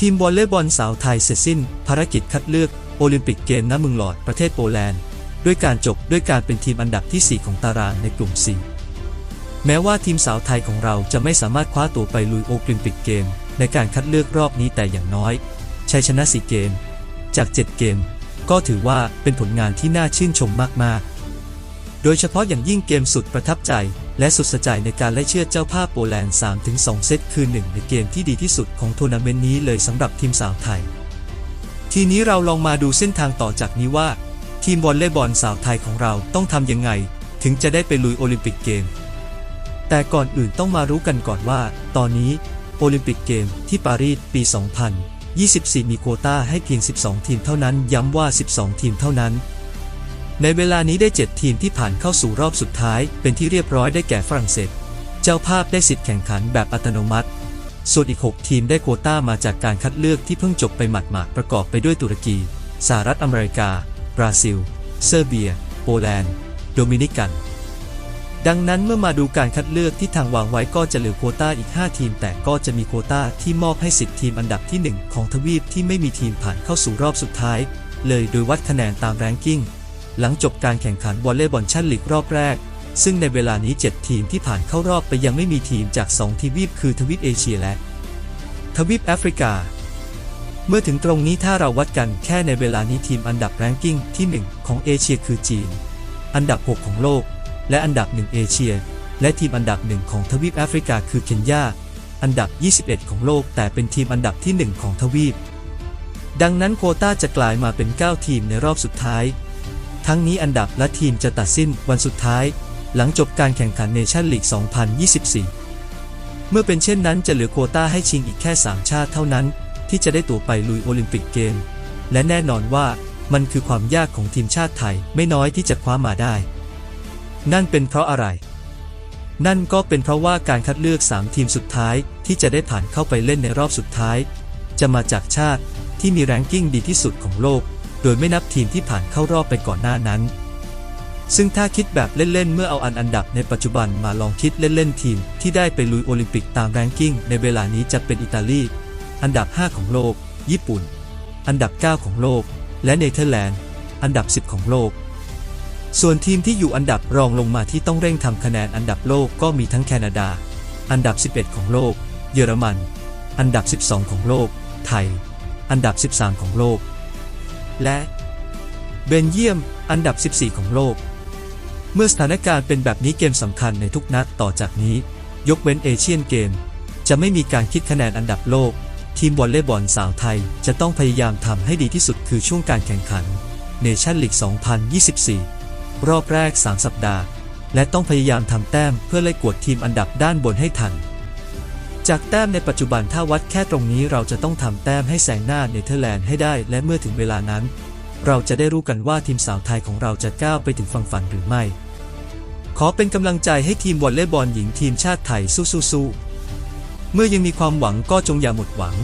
ทีมวอลเลย์บอลสาวไทยเสร็จสิ้น ภารกิจคัดเลือกโอลิมปิกเกมณเมืองหลอดประเทศโปแลนด์ ด้วยการจบด้วยการเป็นทีมอันดับทีสี่4 ของตารางในกลุ่ม4แม้ว่าทีมสาวไทยของเราจะไม่สามารถคว้าตัวไปลุยโอลิมปิกเกม ในการคัดเลือกรอบนี้แต่อย่างน้อยชัยชนะสีเกม จาก 7 เกม ก็ถือว่าเป็นผลงานที่น่าชื่นชมมากๆ โดยเฉพาะอย่างยิ่งเกมสุดประทับใจ และสุดสะใจในการไล่เชือดเจ้าภาพโปแลนด์ 3-2 เซตคือหนึ่งในเกมที่ดีที่สุดของทัวร์นาเมนต์นี้เลยสำหรับทีมสาวไทย ทีนี้เราลองมาดูเส้นทางต่อจากนี้ว่า ทีมวอลเลย์บอลสาวไทยของเราต้องทำยังไง ถึงจะได้ไปลุยโอลิมปิกเกม แต่ก่อนอื่นต้องมารู้กันก่อนว่า ตอนนี้โอลิมปิกเกมที่ปารีสปี 2024 มีโควต้าให้เพียง 12 ทีมเท่านั้น ย้ำว่า 12 ทีมเท่านั้น ในเวลานี้ได้ 7 ทีมที่ผ่านเข้าสู่รอบสุดท้าย เป็นที่เรียบร้อยได้แก่ฝรั่งเศส เจ้าภาพได้สิทธิ์แข่งขันแบบอัตโนมัติ ส่วนอีก 6 ทีมได้โควต้ามาจากการคัดเลือกที่เพิ่งจบไปหมาดๆประกอบไปด้วยตุรกีสหรัฐอเมริกา บราซิล เซอร์เบีย โปแลนด์ โดมินิกัน ดังนั้นเมื่อมาดูการคัดเลือกที่ทางวางไว้ก็จะเหลือโควต้าอีก 5 ทีม แต่ก็จะมีโควต้าที่มอบให้สิทธิ์ทีมอันดับที่ 1 ของทวีปที่ไม่มีทีมผ่านเข้าสู่รอบสุดท้าย เลยโดยวัดคะแนนตามแรงกิ้ง หลังจบการแข่งขันวอลเลย์บอลชั่นลีกรอบแรก ซึ่งในเวลานี้ 7 ทีมที่ผ่านเข้ารอบไปยังไม่มีทีมจาก 2ทวีปคือทวีปเอเชียและ ทวีปแอฟริกา เมื่อถึงตรงนี้ถ้าเราวัดกันแค่ในเวลานี้ทีมอันดับแรงกิ้งที่ 1 ของเอเชียคือจีน อันดับ 6 ของโลก และอันดับ 1 เอเชีย และทีมอันดับ 1 ของทวีปแอฟริกาคือเคนยาอันดับ 21 ของโลก แต่เป็นทีมอันดับที่ 1 ของทวีป ดังนั้นโคต้าจะกลายมาเป็น 9 ทีมในรอบสุดท้าย ทั้งนี้อันดับและทีมจะตัดสิ้นวันสุดท้าย หลังจบการแข่งขันเนชั่นลีก 2024 เมื่อเป็นเช่นนั้นจะเหลือโควต้าให้ชิงอีกแค่ 3 ชาติเท่านั้น ที่จะได้ตั๋วไปลุยโอลิมปิกเกม และแน่นอนว่ามันคือความยากของทีมชาติไทยไม่น้อยที่จะคว้ามาได้ นั่นเป็นเพราะอะไร นั่นก็เป็นเพราะว่าการคัดเลือก 3 ทีมสุดท้ายที่จะได้ผ่านเข้าไปเล่นในรอบสุดท้าย จะมาจากชาติที่มีแรงกิ้งดีที่สุดของโลก โดยไม่นับทีมที่ผ่านเข้ารอบไปก่อนหน้านั้น ซึ่งถ้าคิดแบบเล่นๆ เมื่อเอาอันอันดับในปัจจุบันมาลองคิดเล่นๆ ทีมที่ได้ไปลุยโอลิมปิกตามแรงกิ้งในเวลานี้จะเป็นอิตาลี อันดับ 5 ของโลก ญี่ปุ่น อันดับ 9 ของโลก และเนเธอร์แลนด์ อันดับ 10 ของโลก ส่วนทีมที่อยู่อันดับรองลงมาที่ต้องเร่งทำคะแนนอันดับโลกก็มีทั้งแคนาดา อันดับ 11 ของโลก เยอรมัน อันดับ 12 ของโลก ไทย อันดับ 13 ของโลก และเบนเยียมอันดับ 14 ของโลก เมื่อสถานการณ์เป็นแบบนี้เกมสำคัญในทุกนัดต่อจากนี้ ยกเว้นเอเชียนเกม จะไม่มีการคิดคะแนนอันดับโลก ทีมวอลเลย์บอลสาวไทยจะต้องพยายามทำให้ดีที่สุดคือช่วงการแข่งขันเนชั่นลีก 2024 รอบแรก 3 สัปดาห์ และต้องพยายามทำแต้มเพื่อไล่กวดทีมอันดับด้านบนให้ทัน จากแต้มในปัจจุบันถ้าวัดแค่ตรงนี้เราจะต้องทำแต้มให้แสงหน้าเนเธอร์แลนด์ให้ได้ และเมื่อถึงเวลานั้น เราจะได้รู้กันว่าทีมสาวไทยของเราจะก้าวไปถึงฝั่งฝันหรือไม่ ขอเป็นกำลังใจให้ทีมวอลเลย์บอลหญิงทีมชาติไทยสู้ๆเมื่อยังมีความหวังก็จงอย่าหมดหวัง